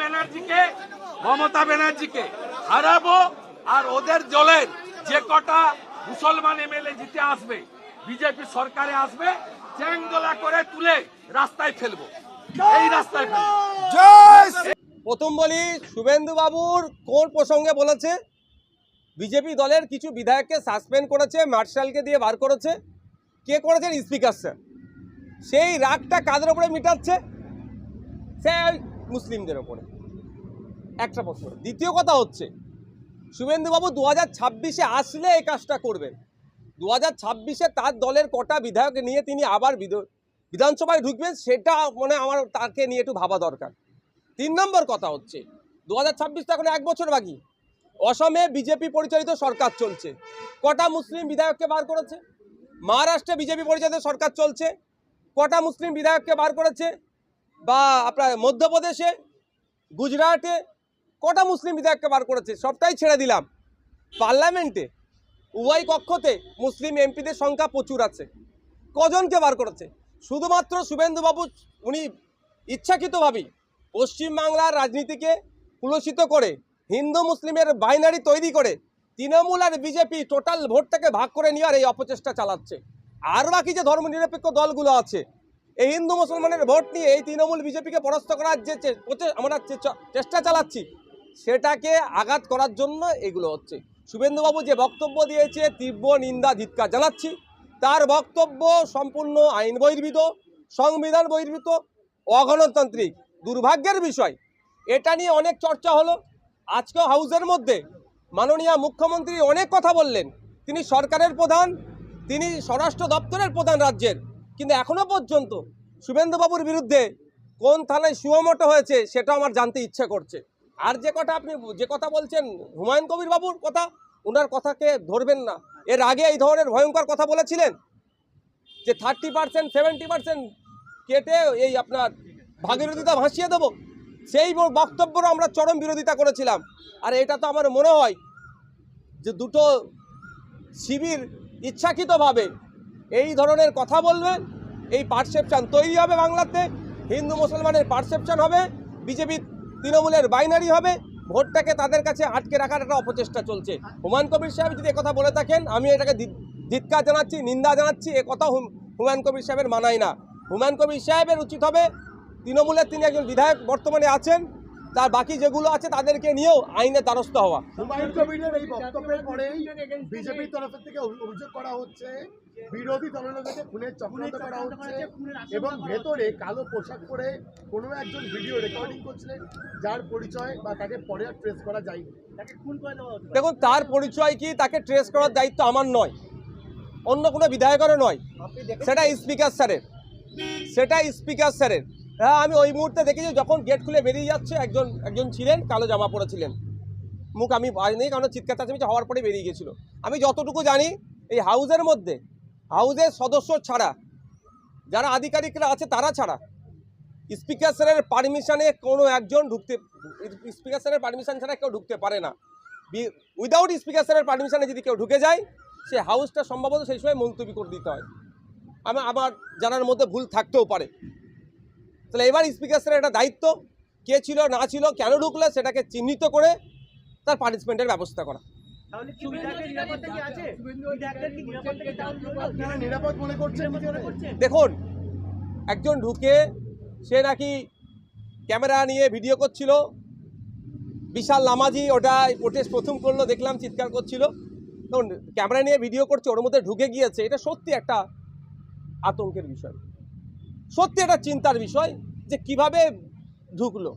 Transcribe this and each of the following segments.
ব্যানার্জিকে, মমতা ব্যানার্জিকে হারাবো আর ওদের দলের যে কটা মুসলমান এমএলএ জিতে আসবে, বিজেপি সরকারে আসবে, চ্যাংদোলা করে তুলে রাস্তায় ফেলব। এই রাস্তায় ফেলব। প্রথম বলি, শুভেন্দু বাবুর কোন প্রসঙ্গে বলেছে? বিজেপি দলের কিছু বিধায়ককে সাসপেন্ড করেছে, মার্শালকে দিয়ে বার করেছে। কে করেছেন স্পিকার স্যার। সেই রাগটা কাদের ওপরে মিটাচ্ছে? সে মুসলিমদের ওপরে। একটা প্রশ্ন। দ্বিতীয় কথা হচ্ছে, শুভেন্দুবাবু দু হাজার ছাব্বিশে আসলে এই কাজটা করবেন। দু হাজার ছাব্বিশে তার দলের কটা বিধায়ক নিয়ে তিনি আবার বিধ- বিধানসভায় ঢুকবেন, সেটা মানে আমার, তাকে নিয়ে একটু ভাবা দরকার। তিন নম্বর কথা হচ্ছে দু হাজার ছাব্বিশ তো এখন এক বছর বাকি। অসমে বিজেপি পরিচালিত সরকার চলছে। কটা মুসলিম বিধায়ককে বার করেছে? মহারাষ্ট্রে বিজেপি পরিচালিত সরকার চলছে। কটা মুসলিম বিধায়ককে বার করেছে? বা আপনার মধ্যপ্রদেশে, গুজরাটে কটা মুসলিম বিধায়ককে বার করেছে? সবটাই ছেড়ে দিলাম। পার্লামেন্টে, উভয় কক্ষতে মুসলিম এমপিদের সংখ্যা প্রচুর আছে। কজনকে বার করেছে? শুধুমাত্র শুভেন্দুবাবু, উনি ইচ্ছাকৃতভাবেই পশ্চিমবাংলার রাজনীতিকে কুলসিত করে, হিন্দু মুসলিমের বাইনারি তৈরি করে, তৃণমূল আর বিজেপি টোটাল ভোটটাকে ভাগ করে নেওয়ার এই অপচেষ্টা চালাচ্ছে। আর বাকি যে ধর্মনিরপেক্ষ দলগুলো আছে এই হিন্দু মুসলমানের ভোট নিয়ে এই তৃণমূল বিজেপিকে পরাস্ত করার যে আমরা চেষ্টা চালাচ্ছি, সেটাকে আঘাত করার জন্য এগুলো হচ্ছে। শুভেন্দুবাবু যে বক্তব্য দিয়েছে, তীব্র নিন্দা, ধিৎকার জানাচ্ছি। তার বক্তব্য সম্পূর্ণ আইন বহির্ভূত, সংবিধান বহির্ভূত, অগণতান্ত্রিক, দুর্ভাগ্যের বিষয়। এটা নিয়ে অনেক চর্চা হলো। আজকেও হাউসের মধ্যে মাননীয় মুখ্যমন্ত্রী অনেক কথা বললেন। তিনি সরকারের প্রধান, তিনি স্বরাষ্ট্র দপ্তরের প্রধান রাজ্যের। কিন্তু এখনও পর্যন্ত শুভেন্দুবাবুর বিরুদ্ধে কোন থানায় সুয়মোটো হয়েছে সেটা আমার জানতে ইচ্ছে করছে। আর যে কথা আপনি যে কথা বলছেন, হুমায়ুন কবির বাবুর কথা ওনার কথাকে ধরবেন না। এর আগে এই ধরনের ভয়ঙ্কর কথা বলেছিলেন যে থার্টি পার্সেন্ট সেভেন্টি পার্সেন্ট কেটে এই আপনার ভাগীরথীতা ভাসিয়ে দেবো। সেই বক্তব্যরও আমরা চরম বিরোধিতা করেছিলাম। আর এটা তো আমার মনে হয় যে দুটো শিবির ইচ্ছাকৃতভাবে এই ধরনের কথা বলবেন এই পারসেপশন তৈরি হবে বাংলাতে, হিন্দু মুসলমানের পারসেপশন হবে, বিজেপি তৃণমূলের বাইনারি হবে, ভোটটাকে তাদের কাছে আটকে রাখার একটা অপচেষ্টা চলছে। হুমায়ুন কবির সাহেব যদি কথা বলে থাকেন, আমি এটাকে ধি- ধিক্কার জানাচ্ছি, নিন্দা জানাচ্ছি, এ কথা হুম- হুমায়ুন কবির সাহেবের মানাই না। হুমায়ুন কবির সাহেবের উচিত হবে, তৃণমূলের তিনি একজন বিধায়ক বর্তমানে আছেন, তার বাকি যেগুলো আছে তাদেরকে নিয়েও আইনের দ্বারস্থ হওয়া। হুমায়ুন এই বক্তব্যের বিজেপির থেকে অভিযোগ করা হচ্ছে বিরোধী দলনেতাকে খুনের চক্রান্ত করা হচ্ছে এবং ভেতরে কালো পোশাক পরে কোনো একজন ভিডিও রেকর্ডিং করছিলেন যার পরিচয় বা তাকে পরে আর ট্রেস করা যায়নি। দেখুন তার পরিচয় কি তাকে ট্রেস করার দায়িত্ব আমার নয়। অন্য কোনো বিধায়কেরও নয়। সেটা স্পিকার স্যারের। সেটা স্পিকার স্যারের। হ্যাঁ আমি ওই মুহূর্তে দেখেছি যখন গেট খুলে বেরিয়ে যাচ্ছে একজন একজন ছিলেন কালো জামা পরেছিলেন মুখ আমি পাইনি কারণ চিৎকার চাচামেচি হওয়ার পরে বেরিয়ে গেছিল। আমি যতটুকু জানি এই হাউসের মধ্যে হাউসের সদস্য ছাড়া, যারা আধিকারিকরা আছে তারা ছাড়া। স্পিকার স্যারের পারমিশনে কোনো একজন ঢুকতে স্পিকার স্যারের পারমিশন ছাড়া কেউ ঢুকতে পারে না। উইদাউট স্পিকার স্যারের পারমিশনে যদি কেউ ঢুকে যায়, সে হাউসটা সম্ভবত সেই সময় মুলতবি করে দিতে হয়। আমার আমার জানার মধ্যে ভুল থাকতেও পারে। তাহলে এবার স্পিকার স্যারের একটা দায়িত্ব, কে ছিল, না ছিল, কেন ঢুকলে, সেটাকে চিহ্নিত করে তার পানিশমেন্টের ব্যবস্থা করা। তাহলে কি নিরাপত্তা কি আছে? কি নিরাপত্তা কি তাহলে আপনারা নিরাপদ মনে করছেন দেখুন একজন ঢুকে সে নাকি ক্যামেরা নিয়ে ভিডিও করছিল। বিশাল নামাজি ওটা প্রোটেস্ট প্রথম করল দেখলাম চিৎকার করছিল। তখন ক্যামেরা নিয়ে ভিডিও করছে ওর মধ্যে ঢুকে গিয়েছে। এটা সত্যি একটা আতঙ্কের বিষয়। সত্যি একটা চিন্তার বিষয় যে কীভাবে ঢুকলো।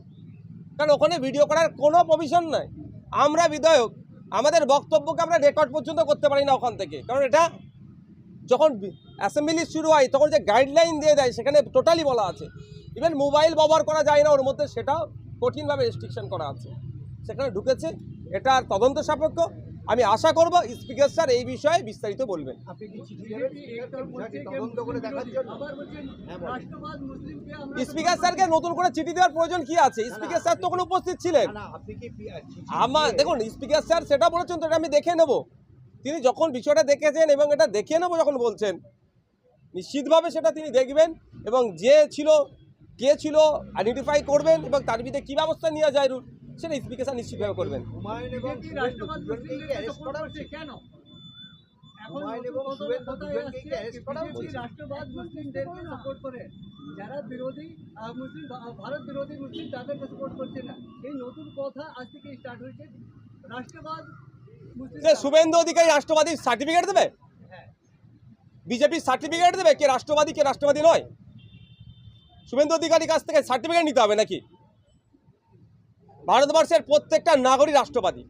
কারণ ওখানে ভিডিও করার কোনো প্রভিশন নাই। আমরা বিধায়ক আমাদের বক্তব্যকে আমরা রেকর্ড পর্যন্ত করতে পারি না ওখান থেকে। কারণ এটা যখন অ্যাসেম্বলি শুরু হয়, তখন যে গাইডলাইন দিয়ে দেয়, সেখানে টোটালি বলা আছে। ইভেন মোবাইল ব্যবহার করা যায় না, ওর মধ্যে সেটাও কঠিনভাবে রেস্ট্রিকশন করা আছে। সেখানে ঢুকেছে, এটা তদন্ত সাপেক্ষ। আমি আশা করব স্পিকার স্যার এই বিষয়ে বিস্তারিত বলবেন। আপনি কি চিঠি দেবেন? তদন্ত করে দেখার জন্য। আবার বলছেন রাষ্ট্রবাদ মুসলিমকে আমরা স্পিকার স্যারকে নতুন করে চিঠি দেওয়ার প্রয়োজন কি আছে? স্পিকার স্যার তখন উপস্থিত ছিলেন। না আপনি কি আমার দেখুন স্পিকার স্যার সেটা বলেছেন তো এটা আমি দেখে নেব। তিনি যখন বিষয়টা দেখেছেন এবং এটা দেখে নেব যখন বলছেন নিশ্চিতভাবে সেটা তিনি দেখবেন এবং যে ছিল কে ছিল আইডেন্টিফাই করবেন এবং তার বিরুদ্ধে কী ব্যবস্থা নেওয়া যায় রুল সেটা স্পিকেশন নিশ্চিতভাবে করবেন। শুভেন্দু কেন? রাষ্ট্রবাদ মুসলিমদেরকে সাপোর্ট করে যারা বিরোধী মুসলিম ভারত বিরোধী মুসলিম তাদেরকে সাপোর্ট করছে না? এই নতুন কথা আজ থেকে স্টার্ট হয়েছে। রাষ্ট্রবাদ অধিকারী রাষ্ট্রবাদী সার্টিফিকেট দেবে? বিজেপির সার্টিফিকেট দেবে? কে রাষ্ট্রবাদী কে রাষ্ট্রবাদী নয়? শুভেন্দু অধিকারীর কাছ থেকে সার্টিফিকেট নিতে হবে নাকি? ভারতবর্ষের প্রত্যেকটা নাগরিক রাষ্ট্রবাদী।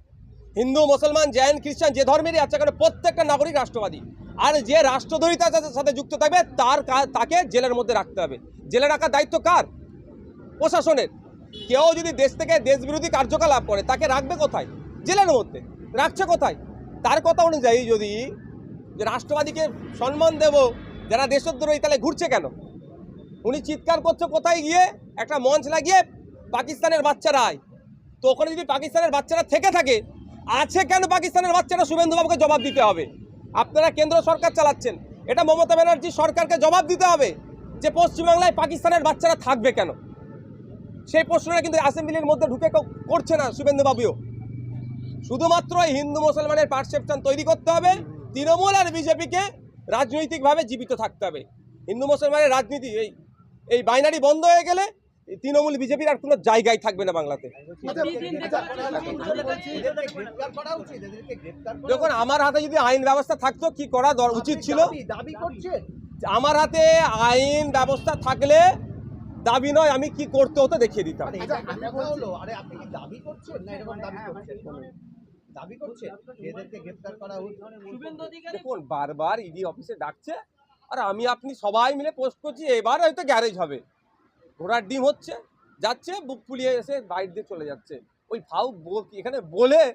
হিন্দু, মুসলমান, জৈন, খ্রিস্টান, যে ধর্মেরই আছে কারণ প্রত্যেকটা নাগরিক রাষ্ট্রবাদী। আর যে রাষ্ট্রদ্রোহিতার সাথে- সাথে যুক্ত থাকবে, তার তাকে জেলের মধ্যে রাখতে হবে। জেলে রাখার দায়িত্ব কার? প্রশাসনের। কেউ যদি দেশ থেকে দেশবিরোধী কার্যকলাপ করে, তাকে রাখবে কোথায়? জেলের মধ্যে। রাখছে কোথায়? তার কথা অনুযায়ী যদি যে রাষ্ট্রবাদীকে সম্মান দেব, যারা দেশদ্রোহী, তাহলে ঘুরছে কেন? উনি চিৎকার করছে কোথায় গিয়ে? একটা মঞ্চ লাগিয়ে পাকিস্তানের বাচ্চারা আয় তো ওখানে যদি পাকিস্তানের বাচ্চারা থেকে থাকে, আছে কেন পাকিস্তানের বাচ্চারা শুভেন্দুবাবুকে জবাব দিতে হবে? আপনারা কেন্দ্র সরকার চালাচ্ছেন। এটা মমতা ব্যানার্জি সরকারকে জবাব দিতে হবে যে পশ্চিমবাংলায় পাকিস্তানের বাচ্চারা থাকবে কেন? সেই প্রশ্নটা কিন্তু অ্যাসেম্বলির মধ্যে ঢুকে করছে না শুভেন্দুবাবুও। শুধুমাত্র এই হিন্দু মুসলমানের পারসেপশন তৈরি করতে হবে, তৃণমূল আর বিজেপিকে রাজনৈতিকভাবে জীবিত থাকতে হবে। হিন্দু মুসলমানের রাজনীতি, এই এই বাইনারি বন্ধ হয়ে গেলে তৃণমূল, বিজেপির আর কোনো জায়গায় থাকবে না বাংলাতে। দেখুন, আমার হাতে যদি আইন ব্যবস্থা থাকতো, কি করা উচিত ছিল? আমার হাতে আইন ব্যবস্থা থাকলে দাবি নয়, আমি কি করতে হতো দেখিয়ে দিতাম। দেখুন, বারবার ইডি অফিসে ডাকছে, আর আমি, আপনি সবাই মিলে পোস্ট করছি, এবার হয়তো গ্যারেজ হবে। ঘোড়ার ডিম হচ্ছে, যাচ্ছে, বুক ফুলিয়ে এসে বাইর দিয়ে চলে যাচ্ছে। ওই ফাউ এখানে বলে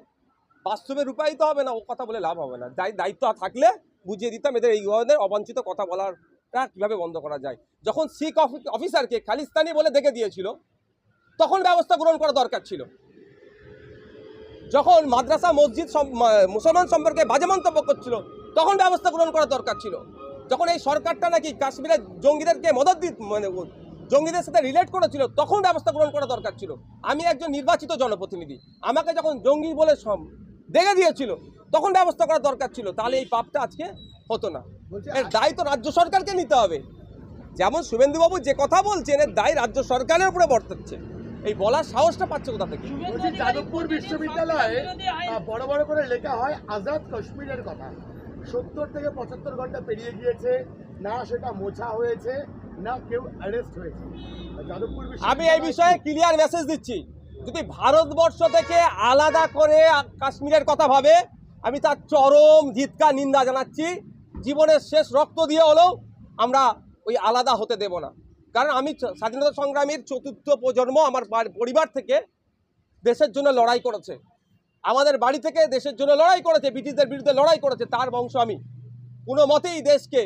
বাস্তবে রূপায়িত হবে না? ও কথা বলে লাভ হবে না। দায় দায়িত্ব থাকলে বুঝিয়ে দিতাম এদের এই ধরনের অবাঞ্ছিত কথা বলারটা কীভাবে বন্ধ করা যায়। যখন শিখ অফি- অফিসারকে খালিস্তানি বলে দেখে দিয়েছিল, তখন ব্যবস্থা গ্রহণ করা দরকার ছিল। যখন মাদ্রাসা, মসজিদ মুসলমান সম্পর্কে বাজে মন্তব্য করছিল, তখন ব্যবস্থা গ্রহণ করা দরকার ছিল। যখন এই সরকারটা নাকি কাশ্মীরের জঙ্গিদেরকে মদত দি মানে জঙ্গিদের সাথে রিলেট করেছিল তখন ব্যবস্থা গ্রহণ করা দরকার ছিল। আমি একজন নির্বাচিত জনপ্রতিনিধি আমাকে যখন জঙ্গি বলে সম- দেখে দিয়েছিল তখন ব্যবস্থা করা দরকার ছিল। তাহলে এই পাপটা আজকে হতো না। এর দায় তো রাজ্য সরকারকে নিতে হবে। যেমন শুভেন্দুবাবু যে কথা বলছেন এর দায় রাজ্য সরকারের উপরে বর্তাচ্ছে। এই বলার সাহসটা পাচ্ছে কোথা থেকে? যাদবপুর বিশ্ববিদ্যালয়ে বড় বড় করে লেখা হয় আজাদ কাশ্মীরের কথা। সত্তর থেকে পঁচাত্তর ঘণ্টা পেরিয়ে গিয়েছে না সেটা মোছা হয়েছে না কেউ অ্যারেস্ট হয়েছে। যাদবপুর আমি এই বিষয়ে ক্লিয়ার মেসেজ দিচ্ছি। যদি ভারতবর্ষ থেকে আলাদা করে কাশ্মীরের কথা ভাবে আমি তার চরম ধিৎকা নিন্দা জানাচ্ছি। জীবনের শেষ রক্ত দিয়ে হলেও আমরা ওই আলাদা হতে দেব না। কারণ আমি স্বাধীনতা সংগ্রামীর চতুর্থ প্রজন্ম আমার পরিবার থেকে দেশের জন্য লড়াই করেছে। আমাদের বাড়ি থেকে দেশের জন্য লড়াই করেছে ব্রিটিশদের বিরুদ্ধে লড়াই করেছে তার বংশ আমি। কোনো মতেই দেশকে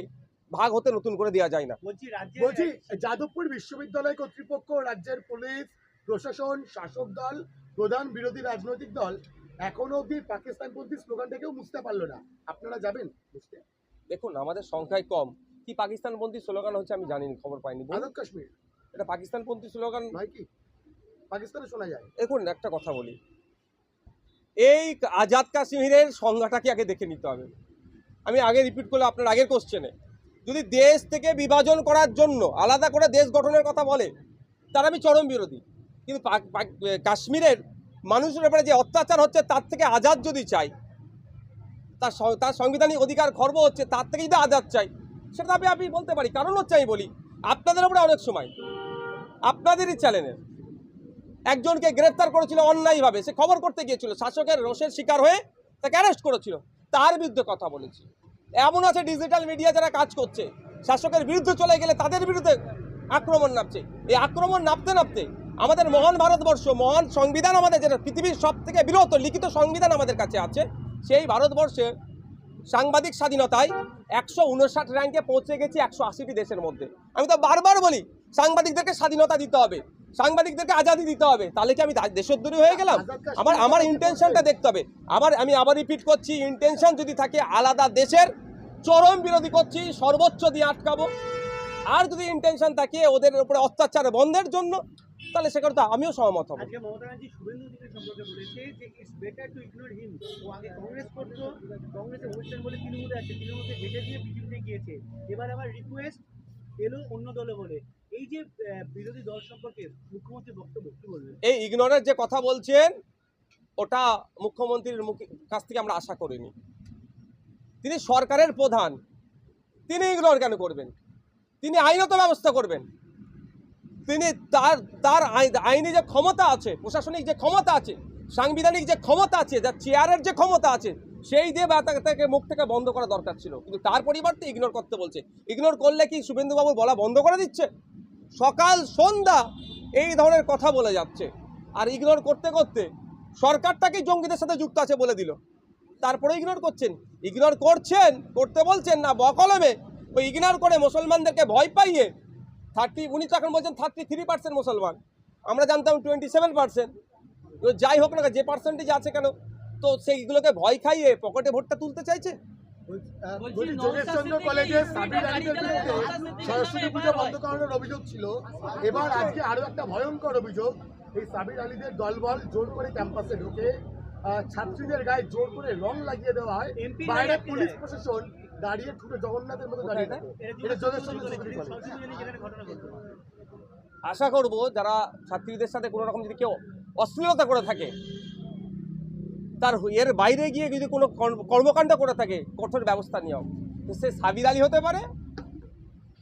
ভাগ হতে নতুন করে দেওয়া যায় না। বলছি যাদবপুর বিশ্ববিদ্যালয় কর্তৃপক্ষ রাজ্যের পুলিশ প্রশাসন শাসক দল প্রধান বিরোধী রাজনৈতিক দল এখনও অবধি পাকিস্তানপন্থী স্লোগানটাকেও মুছতে পারল না। আপনারা যাবেন বুঝতে দেখুন আমাদের সংখ্যায় কম। কি পাকিস্তানপন্থী স্লোগান হচ্ছে আমি জানিনা খবর পাইনি। আজাদ কাশ্মীর। এটা পাকিস্তানপন্থী স্লোগান? নয় কি? পাকিস্তানে শোনা যায়। দেখুন একটা কথা বলি। এই আজাদ কাশ্মীরের সংজ্ঞাটাকে আগে দেখে নিতে হবে? আমি আগে রিপিট করলে আপনার আগের কোশ্চেনে যদি দেশ থেকে বিভাজন করার জন্য আলাদা করে দেশ গঠনের কথা বলে, তার আমি চরম বিরোধী। কিন্তু কাশ্মীরের মানুষের ব্যাপারে যে অত্যাচার হচ্ছে, তার থেকে আজাদ যদি চাই, তার তার সাংবিধানিক অধিকার খর্ব হচ্ছে, তার থেকে যদি আজাদ চাই। সেটা আমি আমি বলতে পারি, কারণ হচ্ছে আমি বলি, আপনাদের ওপরে অনেক সময়, আপনাদেরই চ্যানেলের একজনকে গ্রেফতার করেছিল অন্যায়ভাবে, সে খবর করতে গিয়েছিল, শাসকের রোষের শিকার হয়ে তাকে অ্যারেস্ট করেছিল, তার বিরুদ্ধে কথা বলেছি। এমন আছে ডিজিটাল মিডিয়া যারা কাজ করছে। শাসকের বিরুদ্ধে চলে গেলে তাদের বিরুদ্ধে আক্রমণ নামছে। এই আক্রমণ নামতে নামতে আমাদের মহান ভারতবর্ষ, মহান সংবিধান আমাদের যেটা পৃথিবীর সব থেকে বৃহৎ লিখিত সংবিধান আমাদের কাছে আছে, সেই ভারতবর্ষে সাংবাদিক স্বাধীনতায় একশো উনষাট র্যাঙ্কে পৌঁছে গেছি একশো আশিটি দেশের মধ্যে। আমি তো বারবার বলি, সাংবাদিকদেরকে স্বাধীনতা দিতে হবে। সাংবাদিকদেরকে আজাদি দিতে হবে। তাহলে কি আমি দেশদ্রোহী হয়ে গেলাম? আমার আমার ইন্টেনশনটা দেখতে হবে। আমার আমি আবার রিপিট করছি ইন্টেনশন যদি থাকে আলাদা দেশের চরম বিরোধী করছি সর্বোচ্চ দিয়ে আটকাবো। আর যদি ইন্টেনশন থাকে ওদের উপরে অত্যাচার বন্ধের জন্য তাহলে সেখানে তো আমিও সহমত হব। আজকে মমতা ব্যানার্জি শুভেন্দু অধিকারী সম্পর্কে বলেছে যে it's better to ignore him ও আগে কংগ্রেস করতো কংগ্রেসের অনুষ্ঠান বলে তৃণমূলে আছে তৃণমূলকে ঘেটে দিয়ে বিজেপিতে গিয়েছে। এবার আবার রিকোয়েস্ট এলো অন্য দলে বলে। এই ইগনোরের যে কথা বলছেন, ওটা মুখ্যমন্ত্রীর মুখে, কাছ থেকে আমরা আশা করিনি। তিনি সরকারের প্রধান। তিনি ইগনোর কেন করবেন? তিনি আইনত ব্যবস্থা করবেন। তিনি তার তার আই- আইনি যে ক্ষমতা আছে, প্রশাসনিক যে ক্ষমতা আছে, সাংবিধানিক যে ক্ষমতা আছে, যার চেয়ারের যে ক্ষমতা আছে, সেই দিয়ে বা তাকে- মুখ থেকে বন্ধ করা দরকার ছিল। কিন্তু তার পরিবর্তে ইগনোর করতে বলছে। ইগনোর করলে কি শুভেন্দুবাবুর বলা বন্ধ করে দিচ্ছে? সকাল, সন্ধ্যা এই ধরনের কথা বলে যাচ্ছে। আর ইগনোর করতে করতে সরকারটাকেই জঙ্গিদের সাথে যুক্ত আছে বলে দিল? তারপরে ইগনোর করছেন। ইগনোর করছেন, করতে বলছেন না বকলমে ওই ইগনোর করে মুসলমানদেরকে ভয় পাইয়ে থার্টি উনি তো এখন বলছেন থার্টি থ্রি পার্সেন্ট মুসলমান। আমরা জানতাম টোয়েন্টি সেভেন পার্সেন্ট যাই হোক না যে পার্সেন্টেজ আছে কেন? তো সেইগুলোকে ভয় খাইয়ে পকেটে ভোটটা তুলতে চাইছে? যোগেশচন্দ্র কলেজে সরস্বতী পুজো বন্ধ করানোর অভিযোগ ছিল। এবার আজকে আরও একটা ভয়ঙ্কর অভিযোগ এই সাবির আলীদের দলবল জোর করে ক্যাম্পাসে ঢুকে ছাত্রীদের গায়ে জোর করে রং লাগিয়ে দেওয়া হয়। বাইরে পুলিশ প্রশাসন দাঁড়িয়ে ঠুকে জগন্নাথের মতো দাঁড়িয়ে থাকে। এটা যোগেশচন্দ্র আশা করব যারা ছাত্রীদের সাথে কোনো রকম যদি কেউ অশ্লীলতা করে থাকে তার এর বাইরে গিয়ে যদি কোনো কর্মকাণ্ড করে থাকে কঠোর ব্যবস্থা নেওয়া তো সে সাবির আলী হতে পারে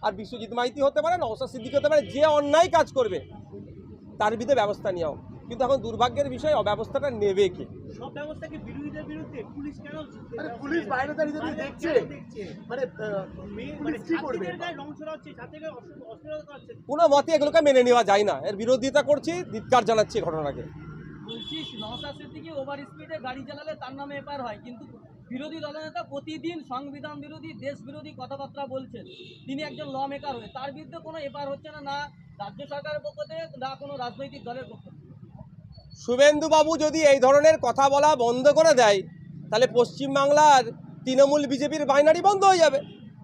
আর বিশ্বজিৎ মাইতি হতে পারে নওসাদ সিদ্দিক হতে পারে যে অন্যায় কাজ করবে তার বিরুদ্ধে ব্যবস্থা নেওয়া কিন্তু এখন দুর্ভাগ্যের বিষয় অব্যবস্থাটা নেবে কে? সব ব্যবস্থাকে বিরোধীদের বিরুদ্ধে? পুলিশ কেন মানে পুলিশ বাইরে দাঁড়িয়ে দাঁড়িয়ে দেখছে। দেখছে মানে পুলিশ মানে কি করবে? কোনো মতে এগুলোকে মেনে নেওয়া যায় না। এর বিরোধিতা করছি ধিৎকার জানাচ্ছি ঘটনাকে। বলছি নওশাদ সিদ্দিকী ওভার স্পিডে গাড়ি চালালে তার নামে এপার হয়। কিন্তু বিরোধী দলনেতা প্রতিদিন সংবিধান বিরোধী, দেশ বিরোধী কথাবার্তা বলছেন। তিনি একজন ল মেকার হয়ে। তার বিরুদ্ধে কোনো এপার হচ্ছে না না রাজ্য সরকারের পক্ষ থেকে, না কোনো রাজনৈতিক দলের পক্ষ থেকে। শুভেন্দুবাবু যদি এই ধরনের কথা বলা বন্ধ করে দেয়, তাহলে পশ্চিমবাংলার তৃণমূল বিজেপির বাইনারি বন্ধ হয়ে যাবে।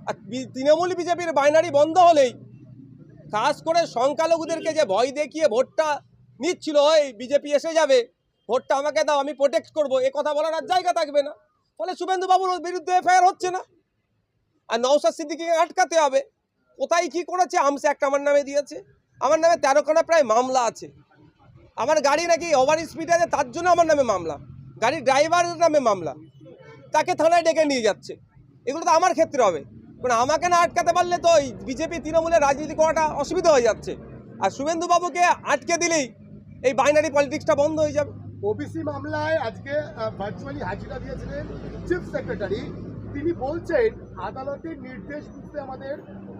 আর তৃণমূল বিজেপির বাইনারি বন্ধ হলেই, খাস করে সংখ্যালঘুদেরকে যে ভয় দেখিয়ে ভোটটা নিচ্ছিল ওই বিজেপি এসে যাবে। ভোটটা আমাকে দাও, আমি প্রোটেক্ট করব। এ কথা বলার আর জায়গা থাকবে না। ফলে শুভেন্দুবাবুর বিরুদ্ধে এফআইআর হচ্ছে না। আর নওশাদ সিদ্দিকিকে আটকাতে হবে। কোথায় কি করেছে? আমসে একটা আমার নামে দিয়েছে। আমার নামে তেরোখানা প্রায় মামলা আছে। আমার গাড়ি নাকি ওভার স্পিড আছে, তার জন্য আমার নামে মামলা। গাড়ির ড্রাইভারের নামে মামলা। তাকে থানায় ডেকে নিয়ে যাচ্ছে। এগুলো তো আমার ক্ষেত্রে হবে। কারণ আমাকে না আটকাতে পারলে তো ওই বিজেপি তৃণমূলের রাজনীতি করাটা অসুবিধা হয়ে যাচ্ছে। আর শুভেন্দুবাবুকে আটকে দিলেই এই বাইনারি পলিটিক্সটা বন্ধ হয়ে যাবে। ওবিসি মামলায় আজকে ভার্চুয়ালি হাজিরা দিয়েছিলেন চিফ সেক্রেটারি তিনি বলছেন আদালতের নির্দেশ বুঝতে আমাদের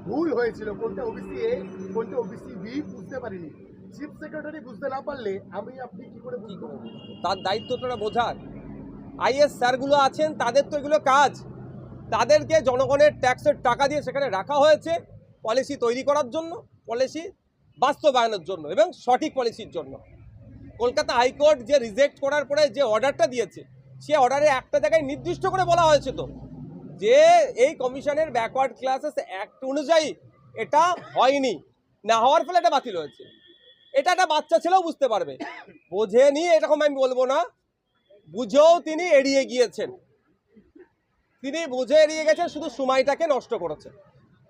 ভুল হয়েছিল। কোনটা ওবিসি এ কোনটা ওবিসি বি বুঝতে পারিনি। চিফ সেক্রেটারি বুঝতে না পারলে আমি আপনি কি করে বুঝতে পারব তার দায়িত্বটা বোঝার। আইএস স্যারগুলো আছেন তাদের তো এগুলো কাজ। তাদেরকে জনগণের ট্যাক্সের টাকা দিয়ে সেখানে রাখা হয়েছে পলিসি তৈরি করার জন্য। পলিসি বাস্তবায়নের জন্য এবং সঠিক পলিসির জন্য। কলকাতা হাইকোর্ট যে রিজেক্ট করার পরে যে অর্ডারটা দিয়েছে, সে অর্ডারে একটা জায়গায় নির্দিষ্ট করে বলা হয়েছে তো, যে এই কমিশনের ব্যাকওয়ার্ড ক্লাসেস অ্যাক্ট অনুযায়ী এটা হয়নি, না হওয়ার ফলে এটা বাতিল হয়েছে। এটা একটা বাচ্চা ছেলেও বুঝতে পারবে। বোঝে বোঝেনি এরকম আমি বলব না, বুঝেও তিনি এড়িয়ে গিয়েছেন। তিনি বুঝে এড়িয়ে গেছেন, শুধু সময়টাকে নষ্ট করেছেন।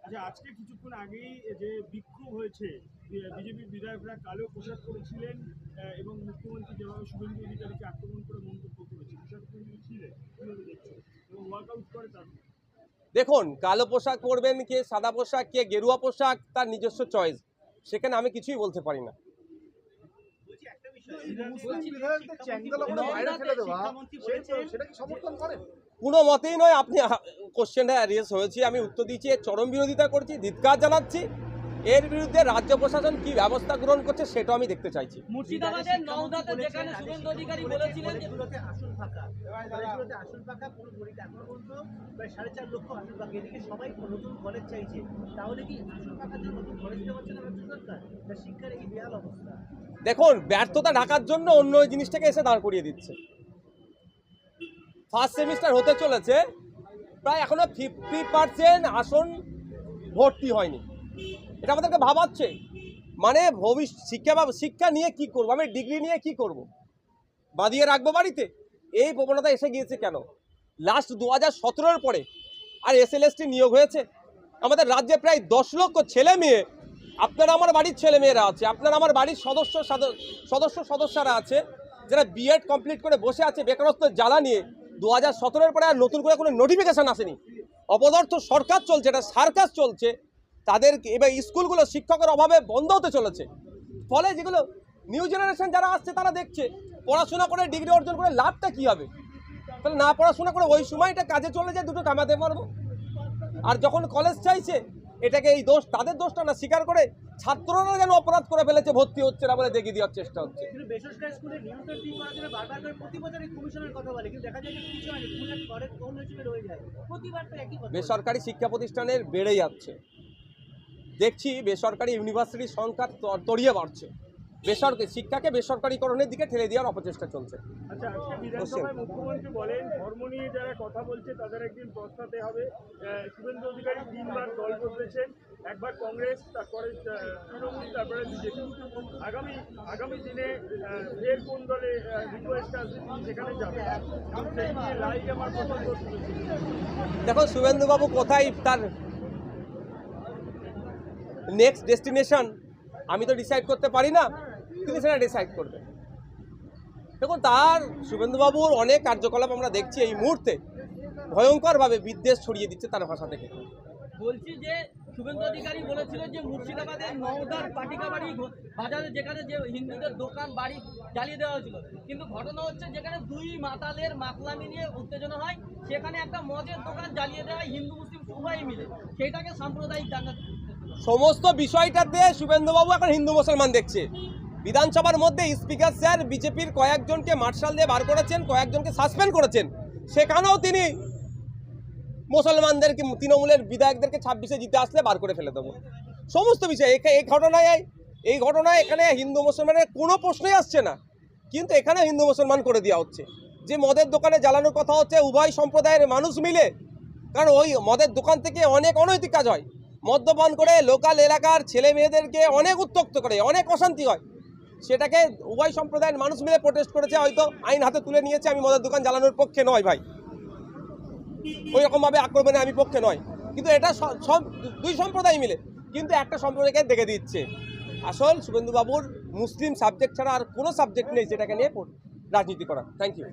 আচ্ছা আজকে কিছুক্ষণ আগেই যে বিক্ষোভ হয়েছে বিজেপি বিধায়করা কালো পোশাক করেছিলেন এবং মুখ্যমন্ত্রী যেভাবে শুভেন্দু অধিকারীকে আক্রমণ করে মন্তব্য করেছে বিষয়টা তুমি ছিলেন কীভাবে দেখছ এবং ওয়ার্কআউট করে তার দেখুন কালো পোশাক পরবেন কে সাদা পোশাক কে গেরুয়া পোশাক তার নিজস্ব চয়েস সেখানে আমি কিছুই বলতে পারি না। বলছি একটা বিষয় মুসলিম বিধায়কদের চ্যাংদোলা বাইরে ফেলে দেওয়া সেটা কি সমর্থন করেন। কোনো মতেই নয় আপনি কোশ্চেনটা রেস হয়েছি। আমি উত্তর দিচ্ছি এর চরম বিরোধিতা করছি ধিৎকার জানাচ্ছি। এর বিরুদ্ধে রাজ্য প্রশাসন কি ব্যবস্থা গ্রহণ করছে সেটাও আমি দেখতে চাইছি। দেখুন ব্যর্থতা ঢাকার জন্য অন্য ওই জিনিসটাকে এসে দাঁড় করিয়ে দিচ্ছে। ফার্স্ট সেমিস্টার হতে চলেছে। প্রায় এখনও ফিফটি পার্সেন্ট আসন ভর্তি হয়নি। এটা আমাদেরকে ভাবাচ্ছে। মানে ভবিষ্যৎ শিক্ষা শিক্ষা নিয়ে কি করব? আমি ডিগ্রি নিয়ে কি করব? বাঁধিয়ে রাখব বাড়িতে? এই প্রবণতা এসে গিয়েছে কেন? লাস্ট দু হাজার সতেরোর পরে আর এসএলএসটি নিয়োগ হয়েছে। আমাদের রাজ্যে প্রায় দশ লক্ষ ছেলে মেয়ে। আপনারা আমার বাড়ির ছেলে মেয়েরা আছে। আপনারা আমার বাড়ির সদস্য, সাদ- সদস্য, সদস্যরা আছে। যারা বিএড কমপ্লিট করে বসে আছে, বেকারত্ব জ্বালা নিয়ে। দু হাজার সতেরোর পরে আর নতুন করে কোনো নোটিফিকেশান আসেনি। অপদার্থ সরকার চলছে, এটা সার্কাস চলছে। তাদের এবার স্কুলগুলো শিক্ষকের অভাবে বন্ধ হতে চলেছে। ফলে যেগুলো নিউ জেনারেশন যারা আসছে, তারা দেখছে, পড়াশোনা করে ডিগ্রি অর্জন করে লাভটা কী হবে? তাহলে না পড়াশোনা করে ওই সময়টা কাজে চলে যায় দুটো কামাতে পারব? আর যখন কলেজ চাইছে এটাকে এই দোষ তাদের দোষটা না স্বীকার করে ছাত্ররা যেন অপরাধ করে ফেলেছে ভর্তি হচ্ছে না বলে দেখিয়ে দেওয়ার চেষ্টা হচ্ছে। বেসরকারি শিক্ষা প্রতিষ্ঠানের বেড়ে যাচ্ছে। দেখছি বেসরকারি ইউনিভার্সিটির সংখ্যা তরিয়ে তড়িয়ে বাড়ছে। বেসরকারি শিক্ষাকে বেসরকারিকরণের দিকে ঠেলে দেওয়ার অপচেষ্টা চলছে। আচ্ছা মুখ্যমন্ত্রী বলেন ধর্ম নিয়ে যারা কথা বলছে তাদের একদিন হবে শুভেন্দু অধিকারী তিনবার দল বদলেছেন একবার কংগ্রেস তারপরে তৃণমূল তারপরে বিজেপি। আগামী আগামী দিনে ফের কোন দলে রিকোয়েস্ট আসবে সেখানে আমার। দেখো শুভেন্দুবাবু কোথায় তার নেক্সট ডেস্টিনেশন আমি তো ডিসাইড করতে পারি না। তিনি সেটা ডিসাইড করবে। দেখুন তার শুভেন্দুবাবুর অনেক কার্যকলাপ আমরা দেখছি এই মুহূর্তে। ভয়ঙ্করভাবে বিদ্বেষ ছড়িয়ে দিচ্ছে তার ভাষা থেকে। বলছি যে শুভেন্দু অধিকারী বলেছিল যে মুর্শিদাবাদের নওদার পাটিকাবাড়ি বাজারে যেখানে যে হিন্দুদের দোকান বাড়ি জ্বালিয়ে দেওয়া হয়েছিল। কিন্তু ঘটনা হচ্ছে যেখানে দুই মাতালের মাতলামি নিয়ে উত্তেজনা হয় সেখানে একটা মদের দোকান জ্বালিয়ে দেওয়া হয় হিন্দু মুসলিম উভয়ই মিলে। সেটাকে সাম্প্রদায়িক দাঙ্গা সমস্ত বিষয়টাতে শুভেন্দুবাবু এখন হিন্দু মুসলমান দেখছে। বিধানসভার মধ্যে স্পিকার স্যার বিজেপির কয়েকজনকে মার্শাল দিয়ে বার করেছেন, কয়েকজনকে সাসপেন্ড করেছেন। সেখানেও তিনি মুসলমানদেরকে, তৃণমূলের বিধায়কদেরকে ছাব্বিশে জিতে আসলে বার করে ফেলে দেবো। সমস্ত বিষয় এই ঘটনায় এই ঘটনায় এখানে হিন্দু মুসলমানের কোনো প্রশ্নই আসছে না। কিন্তু এখানে হিন্দু মুসলমান করে দেওয়া হচ্ছে। যে মদের দোকানে জ্বালানোর কথা হচ্ছে, উভয় সম্প্রদায়ের মানুষ মিলে। কারণ ওই মদের দোকান থেকে অনেক অনৈতিক কাজ হয়। মদ্যপান করে লোকাল এলাকার ছেলে মেয়েদেরকে অনেক উত্তক্ত করে, অনেক অশান্তি হয়। সেটাকে উভয় সম্প্রদায়ের মানুষ মিলে প্রোটেস্ট করেছে, হয়তো আইন হাতে তুলে নিয়েছে, আমি মদের দোকান জ্বালানোর পক্ষে নয় ভাই। ওই রকমভাবে আক্রমণে আমি পক্ষে নয়। কিন্তু এটা সব দুই সম্প্রদায় মিলে। কিন্তু একটা সম্প্রদায়কে দেখে দিচ্ছে। আসল শুভেন্দুবাবুর মুসলিম সাবজেক্ট ছাড়া আর কোনো সাবজেক্ট নেই যেটাকে নিয়ে রাজনীতি করা থ্যাংক ইউ